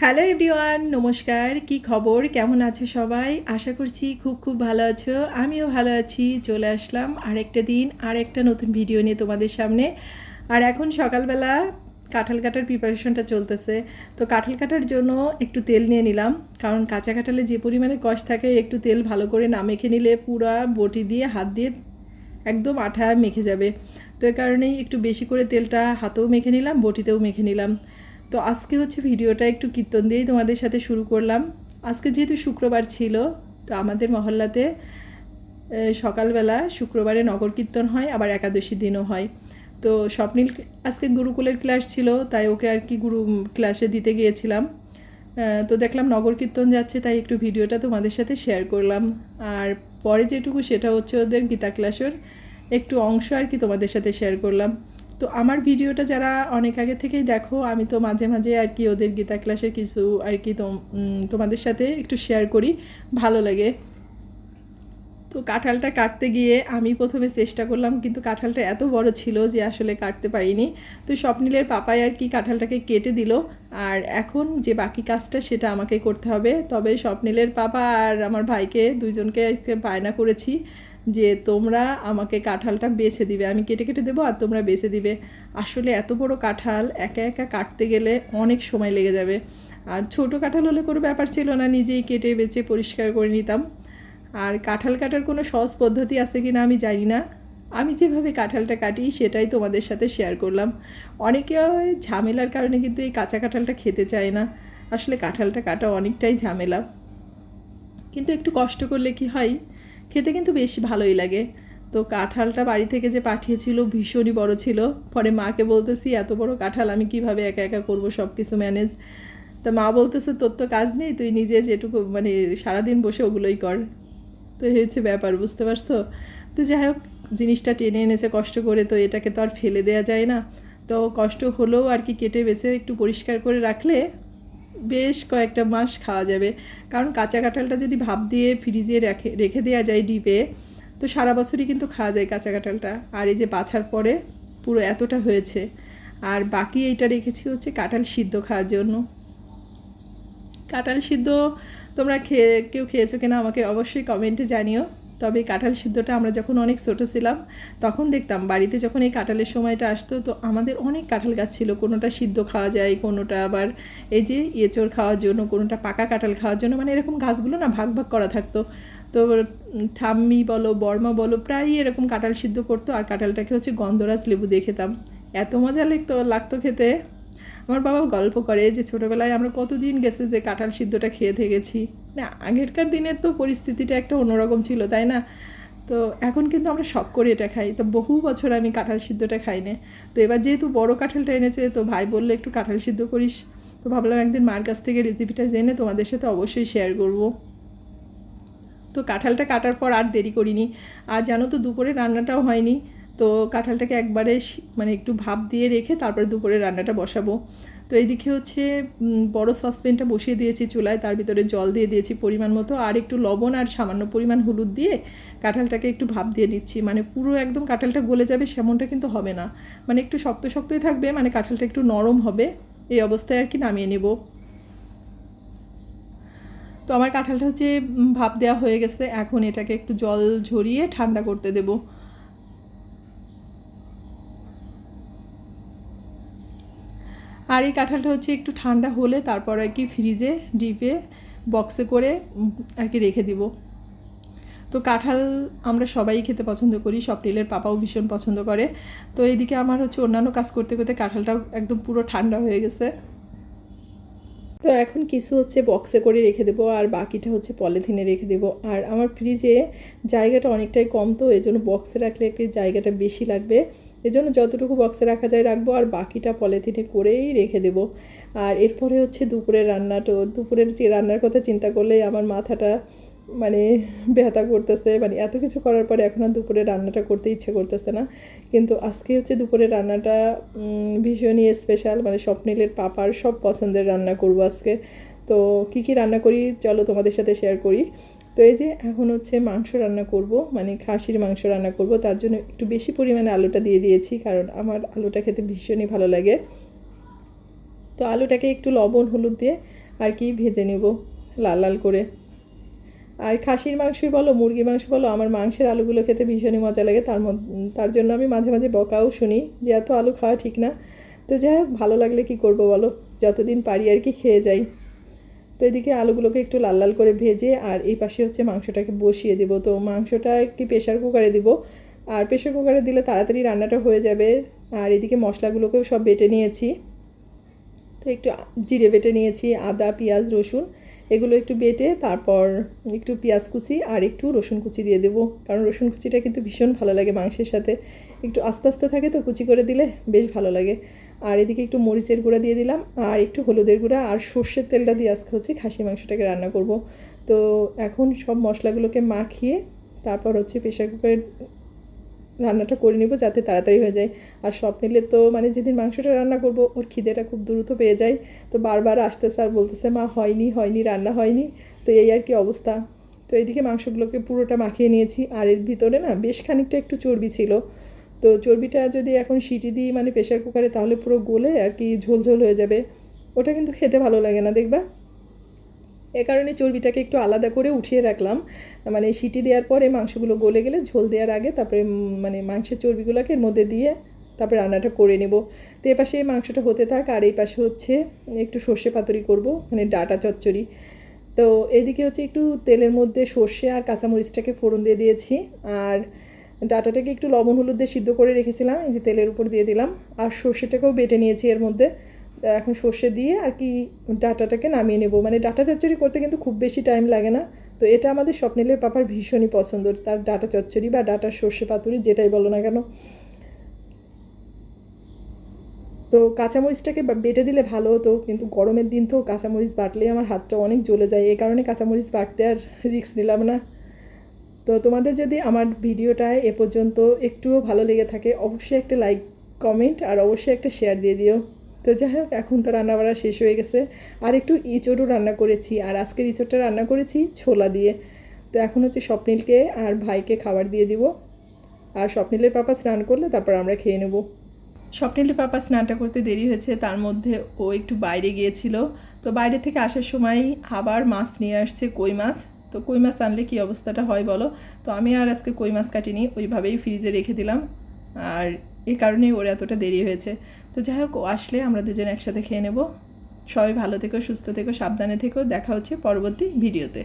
Hello everyone নমস্কার, কি খবর? কেমন আছো সবাই? আশা করছি খুব খুব ভালো আছো। আমিও ভালো আছি, চলে আসলাম আরেকটা দিন আর একটা নতুন ভিডিও নিয়ে তোমাদের সামনে। আর এখন সকালবেলা কাঁঠাল কাটার প্রিপারেশনটা চলতেছে। তো কাঁঠাল কাটার জন্য একটু তেল নিয়ে নিলাম। কারণ কাঁচা কাঁঠালে যে পরিমাণে কষ থাকে, একটু তেল ভালো করে না মেখে নিলে পুরা বটি দিয়ে, হাত দিয়ে একদম আঠা মেখে যাবে। তো এ কারণেই একটু বেশি করে তেলটা হাতেও মেখে নিলাম, বটিতেও মেখে নিলাম। তো আজকে হচ্ছে ভিডিওটা একটু কীর্তন দিয়েই তোমাদের সাথে শুরু করলাম। আজকে যেহেতু শুক্রবার ছিল, তো আমাদের মহল্লাতে সকালবেলা শুক্রবারে নগর কীর্তন হয়, আবার একাদশী দিনও হয়। তো স্বপ্নীল আজকে গুরুকুলের ক্লাস ছিল, তাই ওকে আর কি গুরু ক্লাসে দিতে গিয়েছিলাম। তো দেখলাম নগর কীর্তন যাচ্ছে, তাই একটু ভিডিওটা তোমাদের সাথে শেয়ার করলাম। আর পরে যেটুকু সেটা হচ্ছে ওদের গীতা ক্লাসের একটু অংশ আর কি তোমাদের সাথে শেয়ার করলাম। তো আমার ভিডিওটা যারা অনেক আগে থেকেই দেখো, আমি তো মাঝে মাঝে আর কি ওদের গীতা ক্লাসের কিছু আর কি তোম- তোমাদের সাথে একটু শেয়ার করি, ভালো লাগে। তো কাঁঠালটা কাটতে গিয়ে আমি প্রথমে চেষ্টা করলাম, কিন্তু কাঁঠালটা এত বড় ছিল যে আসলে কাটতে পারিনি। তো স্বপ্নিলের পাপাই আর কি কাঁঠালটাকে কেটে দিল, আর এখন যে বাকি কাজটা সেটা আমাকে করতে হবে। তবে স্বপ্নিলের পাপা আর আমার ভাইকে দুইজনকে বায়না করেছি যে তোমরা আমাকে কাঁঠালটা বেছে দিবে। আমি কেটে কেটে দেবো আর তোমরা বেছে দিবে। আসলে এত বড় কাঁঠাল একা একা কাটতে গেলে অনেক সময় লেগে যাবে। আর ছোটো কাঁঠাল হলে কোনো ব্যাপার ছিল না, নিজেই কেটে বেছে পরিষ্কার করে নিতাম। আর কাঁঠাল কাটার কোনো সহজ পদ্ধতি আছে কি না আমি জানি না। আমি যেভাবে কাঁঠালটা কাটি, সেটাই তোমাদের সাথে শেয়ার করলাম। অনেকে ঝামেলার কারণে কিন্তু এই কাঁচা কাঁঠালটা খেতে চায় না। আসলে কাঁঠালটা কাটা অনেকটাই ঝামেলা। কিন্তু একটু কষ্ট করলে কি হয়? খেতে কিন্তু বেশ ভালোই লাগে। তো কাঁঠালটা বাড়ি থেকে যে পাঠিয়েছিল ভীষণই বড় ছিল। পরে মাকে বলতেছি, এত বড় কাঁঠাল, আমি কীভাবে একা একা করব সব কিছু ম্যানেজ তা মা বলতেছে, তোর তো কাজ নেই, তুই নিজে যেটুকু মানে সারাদিন বসে ওগুলোই কর। তো হচ্ছে ব্যাপার, বুঝতে পারছ? তো যাই হোক, জিনিসটা টেনে এনেছে কষ্ট করে, তো এটাকে তো আর ফেলে দেওয়া যায় না। তো কষ্ট হলেও আর কি কেটে বেছে একটু পরিষ্কার করে রাখলে বেশ কয়েকটা মাস খাওয়া যাবে। কারণ কাঁচা কাঁঠালটা যদি ভাপ দিয়ে ফ্রিজে রেখে রেখে দেওয়া যায় ডিপে, তো সারা বছরই কিন্তু খাওয়া যায় কাঁচা কাঁঠালটা। আর এই যে বাছার পরে পুরো এতটা হয়েছে। আর বাকি এইটা রেখেছি হচ্ছে কাঁঠাল সিদ্ধ খাওয়ার জন্য। কাঁঠাল সিদ্ধ তোমরা খেয়ে, কেউ খেয়েছো কিনা আমাকে অবশ্যই কমেন্টে জানিও। তবে এই কাঁঠাল সিদ্ধটা আমরা যখন অনেক ছোটো ছিলাম, তখন দেখতাম বাড়িতে যখন এই কাঁঠালের সময়টা আসতো, তো আমাদের অনেক কাঁঠাল গাছ ছিল। কোনোটা সিদ্ধ খাওয়া যায়, কোনোটা আবার এই যে এঁচড় খাওয়ার জন্য, কোনোটা পাকা কাঁঠাল খাওয়ার জন্য মানে এরকম গাছগুলো না ভাগ ভাগ করা থাকতো। তো ঠাম্মি বলো, বর্মা বলো, প্রায়ই এরকম কাঁঠাল সিদ্ধ করতো, আর কাঁঠালটাকে হচ্ছে গন্ধরাজ লেবু দিয়ে খেতাম। এত মজা লাগতো লাগতো খেতে। আমার বাবা গল্প করে যে ছোটোবেলায় আমরা কতদিন গেছে যে কাঁঠাল সিদ্ধটা খেয়ে থেকেছি। না, আগেরকার দিনের তো পরিস্থিতিটা একটা অন্যরকম ছিল, তাই না? তো এখন কিন্তু আমরা শখ করে এটা খাই। তো বহু বছর আমি কাঁঠাল সিদ্ধটা খাই না তো এবার যেহেতু বড় কাঁঠালটা এনেছে, তো ভাই বললে একটু কাঁঠাল সিদ্ধ করিস। তো ভাবলাম একদিন মার কাছ থেকে রেসিপিটা জেনে তোমাদের সাথে অবশ্যই শেয়ার করব। তো কাঁঠালটা কাটার পর আর দেরি করিনি। আর জানো তো দুপুরে রান্নাটাও হয়নি। তো কাঁঠালটাকে একবারে মানে একটু ভাপ দিয়ে রেখে তারপরে দুপুরে রান্নাটা বসাবো। তো এইদিকে হচ্ছে বড় সসপ্যানটা বসিয়ে দিয়েছি চুলায়, তার ভিতরে জল দিয়ে দিয়েছি পরিমাণ মতো, আর একটু লবণ আর সামান্য পরিমাণ হলুদ দিয়ে কাঁঠালটাকে একটু ভাপ দিয়ে নিচ্ছি। মানে পুরো একদম কাঁঠালটা গলে যাবে সেমনটা কিন্তু হবে না। মানে একটু শক্ত শক্তই থাকবে মানে কাঁঠালটা একটু নরম হবে, এই অবস্থায় আর কি নামিয়ে নেব। তো আমার কাঁঠালটা হচ্ছে ভাপ দেওয়া হয়ে গেছে, এখন এটাকে একটু জল ঝরিয়ে ঠান্ডা করতে দেব। আর এই কাঁঠালটা হচ্ছে একটু ঠান্ডা হলে তারপর আর কি ফ্রিজে ডিপে বক্সে করে আর কি রেখে দিব। তো কাঁঠাল আমরা সবাই খেতে পছন্দ করি স্বপ্নিলের পাপাও ভীষণ পছন্দ করে। তো এইদিকে আমার হচ্ছে অন্যান্য কাজ করতে করতে কাঁঠালটাও একদম পুরো ঠান্ডা হয়ে গেছে। তো এখন কিছু হচ্ছে বক্সে করে রেখে দেবো আর বাকিটা হচ্ছে পলিথিনে রেখে দেবো। আর আমার ফ্রিজে জায়গাটা অনেকটাই কম তো এই জন্য বক্সে রাখলে একটু জায়গাটা বেশি লাগবে। এজন্য যতটুকু বক্সে রাখা যায় রাখব, আর বাকিটা পলিথিনে করেই রেখে দেবো। আর এরপরে হচ্ছে দুপুরের রান্নাটা দুপুরের যে রান্নার কথা চিন্তা করলেই আমার মাথাটা মানে ব্যথা করতেছে। মানে এত কিছু করার পরে এখন আর দুপুরে রান্নাটা করতে ইচ্ছে করতেছে না। কিন্তু আজকে হচ্ছে দুপুরে রান্নাটা ভীষণই স্পেশাল মানে স্বপ্নিলের পাপার সব পছন্দের রান্না করব আজকে। তো কি কি রান্না করি? চলো তোমাদের সাথে শেয়ার করি। তো এই যে এখন হচ্ছে মাংস রান্না করব মানে খাসির মাংস রান্না করব, তার জন্য একটু বেশি পরিমাণে আলুটা দিয়ে দিয়েছি, কারণ আমার আলুটা খেতে ভীষণই ভালো লাগে। তো আলুটাকে একটু লবণ, হলুদ দিয়ে আর কি ভেজে নেব লাল লাল করে। আর খাসির মাংসই বলো, মুরগি মাংস বলো, আমার মাংসের আলুগুলো খেতে ভীষণই মজা লাগে। তার তার জন্য আমি মাঝে মাঝে বকাও শুনি যে এত আলু খাওয়া ঠিক না। তো যাই হোক, ভালো লাগলে কি করব বলো? যতদিন পারি আর কি খেয়ে যাই। এদিকে আলুগুলোকে একটু লাল লাল করে ভেজে আর এই পাশে হচ্ছে মাংসটাকে বসিয়ে দেবো। তো মাংসটা একটি প্রেশার কুকারে দিব। আর প্রেশার কুকারে দিলে তাড়াতাড়ি রান্নাটা হয়ে যাবে। আর এদিকে মশলাগুলোকেও সব বেটে নিয়েছি। তো একটু জিরে বেটে নিয়েছি, আদা, পেঁয়াজ, রসুন। এগুলো একটু বেটে তারপর একটু পেঁয়াজ কুচি আর একটু রসুন কুচি দিয়ে দেবো। কারণ রসুন কুচিটা কিন্তু ভীষণ ভালো লাগে মাংসের সাথে। একটু আস্তে আস্তে থাকে তো কুচি করে দিলে বেশ ভালো লাগে। আর এদিকে একটু মরিচের গুঁড়া দিয়ে দিলাম আর একটু হলুদের গুঁড়া আর সর্ষের তেলটা দিয়ে আজকে হচ্ছে খাসি মাংসটাকে রান্না করব। তো এখন সব মশলাগুলোকে মাখিয়ে তারপর হচ্ছে প্রেশার কুকারে রান্নাটা করে নিব যাতে তাড়াতাড়ি হয়ে যায়। আর সব মিলে তো মানে যেদিন মাংসটা রান্না করব, ওর খিদেটা খুব দ্রুত পেয়ে যায়। তো বারবার আসতেছে আর বলতেছে, মা, হয়নি হয়নি, রান্না হয়নি। তো এই আর কি অবস্থা। তো এইদিকে মাংসগুলোকে পুরোটা মাখিয়ে নিয়েছি। আর এর ভিতরে না বেশ খানিকটা একটু চর্বি ছিল। তো চর্বিটা যদি এখন সিটি দিই মানে প্রেশার কুকারে, তাহলে পুরো গলে আর কি ঝোল ঝোল হয়ে যাবে। ওটা কিন্তু খেতে ভালো লাগে না, দেখবা? এ কারণে চর্বিটাকে একটু আলাদা করে উঠিয়ে রাখলাম। মানে সিটি দেওয়ার পরে মাংসগুলো গলে গেলে ঝোল দেওয়ার আগে তারপরে মানে মাংসের চর্বিগুলোকে এর মধ্যে দিয়ে তারপরে রান্নাটা করে নেব। তো এ পাশে মাংসটা হতে থাক, আর এই পাশে হচ্ছে একটু সর্ষে পাতুরি করব মানে ডাটা চচ্চড়ি। তো এদিকে হচ্ছে একটু তেলের মধ্যে সর্ষে আর কাঁচামরিচটাকে ফোড়ন দিয়ে দিয়েছি, আর ডাটাটাকে একটু লবণ হলুদ দিয়ে সিদ্ধ করে রেখেছিলাম, এই যে তেলের উপর দিয়ে দিলাম, আর সর্ষেটাকেও বেটে নিয়েছি এর মধ্যে। এখন সর্ষে দিয়ে আর কি ডাটাটাকে নামিয়ে নেব। মানে ডাটা চচ্চড়ি করতে কিন্তু খুব বেশি টাইম লাগে না। তো এটা আমাদের স্বপ্নিলের পাপার ভীষণই পছন্দ। তার ডাটা চচ্চড়ি বা ডাটা সর্ষে পাতুরি যেটাই বলো না কেন। তো কাঁচামরিচটাকে বেটে দিলে ভালো হতো, কিন্তু গরমের দিন তো কাঁচামরিচ বাটলেই আমার হাতটা অনেক জ্বলে যায়। এই কারণে কাঁচামরিচ বাটতে আর রিস্ক নিলাম না। তো তোমাদের যদি আমার ভিডিওটায় এ পর্যন্ত একটুও ভালো লেগে থাকে, অবশ্যই একটা লাইক কমেন্ট আর অবশ্যই একটা শেয়ার দিয়ে দিও। তো যাই হোক, এখন তো রান্না বাড়া শেষ হয়ে গেছে। আর একটু ইঁচড়ও রান্না করেছি, আর আজকের ইঁচড়টা রান্না করেছি ছোলা দিয়ে। তো এখন হচ্ছে স্বপ্নিলকে আর ভাইকে খাবার দিয়ে দিব। আর স্বপ্নিলের পাপা স্নান করলে তারপর আমরা খেয়ে নেব। স্বপ্নিলের পাপা স্নানটা করতে দেরি হয়েছে, তার মধ্যে ও একটু বাইরে গিয়েছিল। তো বাইরে থেকে আসার সময় আবার মাছ নিয়ে আসছে কই মাছ। তো কই মাছ আনলে কী অবস্থাটা হয় বলো? তো আমি আর আজকে কই মাছ কাটিনি, ওইভাবেই ফ্রিজে রেখে দিলাম। আর এই কারণেই ওর এতটা দেরি হয়েছে। তো যাই হোক, ও আসলে আমরা দুজন একসাথে খেয়ে নেব। সবাই ভালো থেকো, সুস্থ থেকো, সাবধানে থেকো। দেখা হচ্ছে পরবর্তী ভিডিওতে।